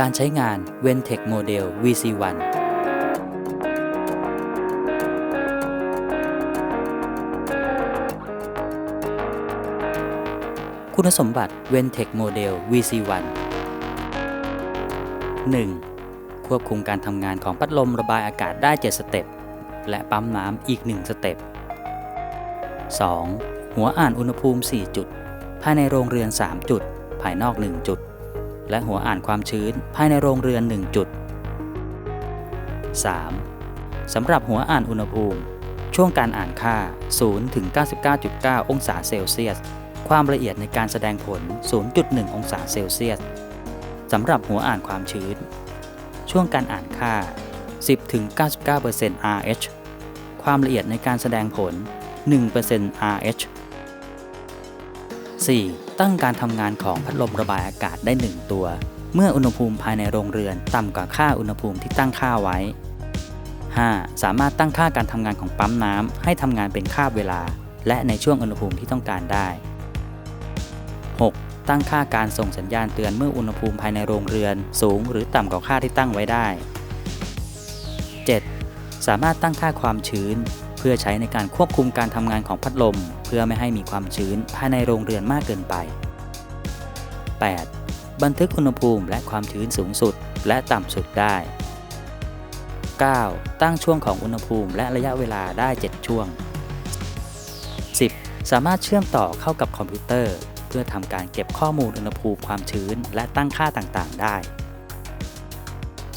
การใช้งาน Ventec Model VC1 คุณสมบัติ Ventec Model VC1 1. ควบคุมการทำงานของพัดลมระบายอากาศได้ 7 สเต็ป และปั๊มน้ำอีก 1 สเต็ป 2. หัวอ่านอุณหภูมิ 4 จุด ภายในโรงเรือน 3 จุด ภายนอก 1 จุด และหัวอ่านความชื้นภายในโรงเรือน 1 จุด 3. สำหรับหัวอ่านอุณหภูมิ ช่วงการอ่านค่า 0 ถึง 99.9 องศาเซลเซียส ความละเอียดในการแสดงผล 0.1 องศาเซลเซียส สำหรับหัวอ่านความชื้น ช่วงการอ่านค่า 10 ถึง 99% RH ความละเอียดในการแสดงผล 1% RH 4. ตั้งการทำงานของพัดลมระบายอากาศได้ 1 ตัว เมื่ออุณหภูมิภายในโรงเรือนต่ำกว่าค่าอุณหภูมิที่ตั้งค่าไว้ 5. สามารถตั้งค่าการทำงานของปั๊มน้ำให้ทำงานเป็นคาบเวลา และในช่วงอุณหภูมิที่ต้องการได้ 6. ตั้งค่าการส่งสัญญาณเตือนเมื่ออุณหภูมิภายในโรงเรือน สูงหรือต่ำกว่าค่าที่ตั้งไว้ได้ สามารถตั้งค่าความชื้น เพื่อใช้ในการควบคุมการทำงานของพัดลม เพื่อไม่ให้มีความชื้นภายในโรงเรือนมากเกินไป 8. บันทึกอุณหภูมิและความชื้นสูงสุดและต่ำสุดได้ 9. ตั้งช่วงของอุณหภูมิและระยะเวลาได้ 7 ช่วง 10. สามารถเชื่อมต่อเข้ากับคอมพิวเตอร์ เพื่อทำการเก็บข้อมูลอุณหภูมิความชื้น และตั้งค่าต่างๆ ได้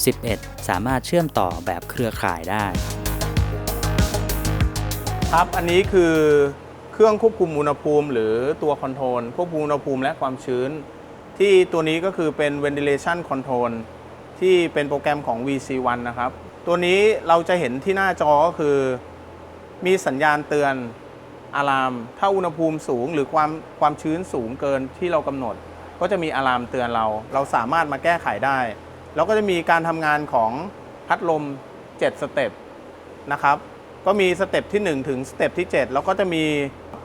11. สามารถเชื่อมต่อแบบเครือข่ายได้ ครับอันนี้คือเครื่องควบคุมอุณหภูมิ หรือตัวคอนโทรลควบคุมอุณหภูมิและความชื้น ที่ตัวนี้ก็คือเป็น ventilation control ที่เป็นโปรแกรมของ VC1 นะครับ ตัวนี้เราจะเห็นที่หน้าจอก็คือ มีสัญญาณเตือนอะลาม ถ้าอุณหภูมิสูงหรือความความชื้นสูงเกินที่เรากำหนด ก็จะมีอะลามเตือนเรา เราสามารถมาแก้ไขได้ แล้วก็จะมีการทำงานของพัดลม 7 สเต็ปนะครับ ก็มีสเต็ปที่ 1 ถึงสเต็ปที่ 7 แล้วก็จะมี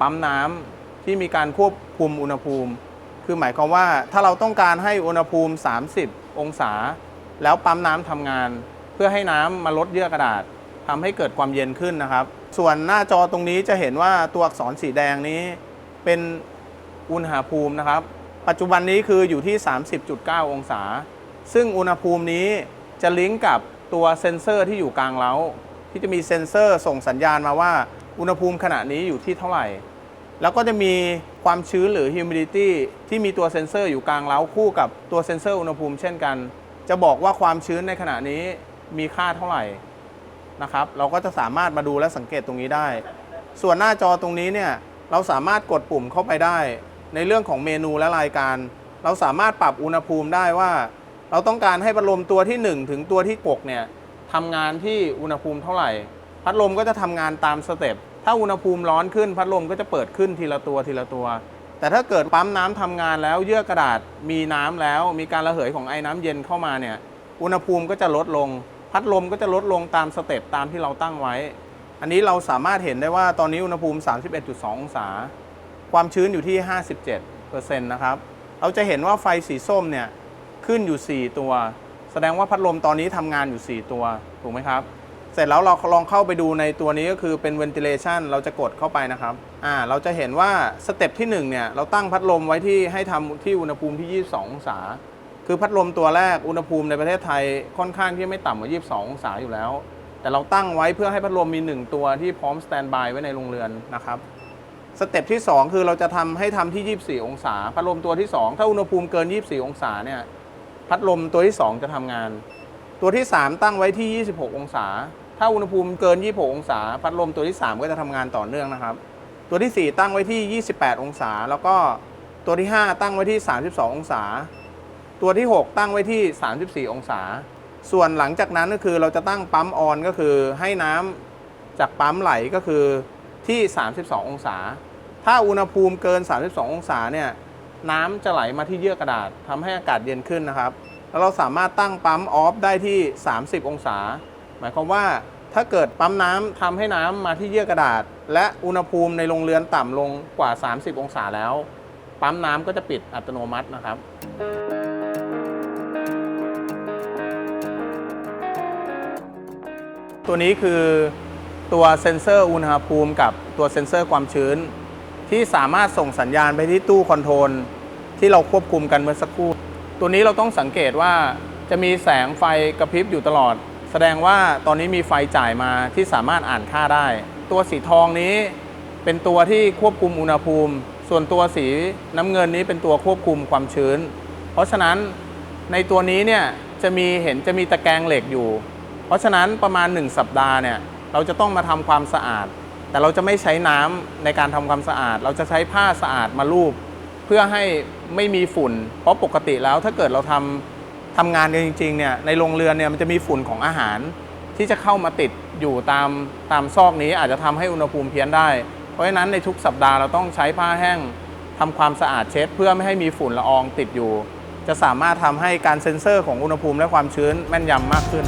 ปั๊มน้ำที่มีการควบคุมอุณหภูมิ คือหมายความว่าถ้าเราต้องการให้อุณหภูมิ 30 องศา แล้วปั๊มน้ำทำงาน เพื่อให้น้ำมาลดเยื่อกระดาษทำให้เกิดความเย็นขึ้นนะครับ ส่วนหน้าจอตรงนี้จะเห็นว่าตัวอักษรสีแดงนี้เป็นอุณหภูมินะครับ ปัจจุบันนี้คืออยู่ที่ 30.9 องศา ซึ่งอุณหภูมินี้จะลิงก์กับตัวเซ็นเซอร์ที่อยู่กลางเล้า ที่จะมีเซ็นเซอร์ส่งสัญญาณมาว่าอุณหภูมิขณะนี้อยู่ที่เท่าไหร่ แล้วก็จะมีความชื้นหรือ humidity ที่มีตัวเซ็นเซอร์อยู่กลางเล้าคู่กับตัวเซ็นเซอร์อุณหภูมิเช่นกัน จะบอกว่าความชื้นในขณะนี้มีค่าเท่าไหร่นะครับ เราก็จะสามารถมาดูและสังเกตตรงนี้ได้ ส่วนหน้าจอตรงนี้เนี่ยเราสามารถกดปุ่มเข้าไปได้ ในเรื่องของเมนูและรายการ เราสามารถปรับอุณหภูมิได้ว่า เราต้องการให้พัดลมตัวที่ 1 ถึงตัวที่6เนี่ยทำงานที่อุณหภูมิเท่าไหร่ พัดลมก็จะทำงานตามสเต็ปถ้าอุณหภูมิร้อนขึ้น พัดลมก็จะเปิดขึ้นทีละตัวทีละตัว แต่ถ้าเกิดปั๊มน้ำทำงานแล้วเยื่อกระดาษมีน้ำแล้ว มีการระเหยของไอ้น้ำเย็นเข้ามาเนี่ยอุณหภูมิก็จะลดลง พัดลมก็จะลดลงตามสเต็ปตามที่เราตั้งไว้ อันนี้เราสามารถเห็นได้ว่าตอนนี้อุณหภูมิ 31.2 องศา ความชื้นอยู่ที่ 57%นะครับเราจะเห็นว่าไฟสีส้มเนี่ย ขึ้นอยู่ 4 ตัว แสดงว่าพัดลมตอนนี้ทำงานอยู่ 4 ตัว ถูกไหมครับ เสร็จแล้วเราลองเข้าไปดูในตัวนี้ก็คือเป็น ventilation เราจะกดเข้าไปนะครับ อ่า เราจะเห็นว่าสเต็ปที่1เนี่ย เราตั้งพัดลมไว้ที่ให้ทำที่อุณหภูมิที่ 22 องศา คือพัดลมตัวแรกอุณหภูมิในประเทศไทยค่อนข้างที่ไม่ต่ำกว่า 22 องศาอยู่แล้ว แต่เราตั้งไว้เพื่อให้พัดลมมี 1 ตัวที่พร้อมสแตนบายไว้ในโรงเรือนนะครับสเต็ปที่ 2 คือเราจะทำให้ทำที่ 24 องศา พัดลมตัวที่ 2 ถ้าอุณหภูมิเกิน 24 องศาเนี่ย พัดลมตัวที่ 2 จะทำงาน ตัวที่ 3 ตั้งไว้ที่ 26 องศา ถ้าอุณหภูมิเกิน 26 องศา พัดลมตัวที่ 3 ก็จะทำงานต่อเนื่องนะครับ ตัวที่ 4 ตั้งไว้ที่ 28 องศา แล้วก็ตัวที่ 5 ตั้งไว้ที่ 32 องศา ตัวที่ 6 ตั้งไว้ที่ 34 องศา ส่วนหลังจากนั้นก็คือเราจะตั้งปั๊มออนก็คือให้น้ำจากปั๊มไหลก็คือที่ 32 องศา ถ้าอุณหภูมิเกิน 32 องศาเนี่ย น้ำจะไหลมาที่เยื่อกระดาษ ทำให้อากาศเย็นขึ้นนะครับ แล้วเราสามารถตั้งปั๊มออฟได้ที่ 30 องศา หมายความว่าถ้าเกิดปั๊มน้ำทำให้น้ำมาที่เยื่อกระดาษ และอุณหภูมิในโรงเรือนต่ำลงกว่า 30 องศาแล้ว ปั๊มน้ำก็จะปิดอัตโนมัตินะครับตัวนี้คือตัวเซ็นเซอร์อุณหภูมิกับตัวเซ็นเซอร์ความชื้น ที่สามารถส่งสัญญาณไปที่ตู้คอนโทรลที่เราควบคุมกันเมื่อสักครู่ ตัวนี้เราต้องสังเกตว่าจะมีแสงไฟกระพริบอยู่ตลอด แสดงว่าตอนนี้มีไฟจ่ายมาที่สามารถอ่านค่าได้ ตัวสีทองนี้เป็นตัวที่ควบคุมอุณหภูมิ ส่วนตัวสีน้ำเงินนี้เป็นตัวควบคุมความชื้น เพราะฉะนั้นในตัวนี้เนี่ยจะมีเห็นจะมีตะแกรงเหล็กอยู่ เพราะฉะนั้นประมาณ 1 สัปดาห์เนี่ยเราจะต้องมาทำความสะอาด แต่เราจะไม่ใช้น้ำในการทำความสะอาด เราจะใช้ผ้าสะอาดมาลูบเพื่อให้ไม่มีฝุ่น เพราะปกติแล้วถ้าเกิดเราทำทำงานกันจริงๆเนี่ยในโรงเรือนเนี่ยมันจะมีฝุ่นของอาหาร ที่จะเข้ามาติดอยู่ตามตามซอกนี้อาจจะทำให้อุณหภูมิเพี้ยนได้ เพราะฉะนั้นในทุกสัปดาห์เราต้องใช้ผ้าแห้งทำความสะอาดเช็ด เพื่อไม่ให้มีฝุ่นละอองติดอยู่ จะสามารถทำให้การเซ็นเซอร์ของอุณหภูมิและความชื้นแม่นยำมากขึ้น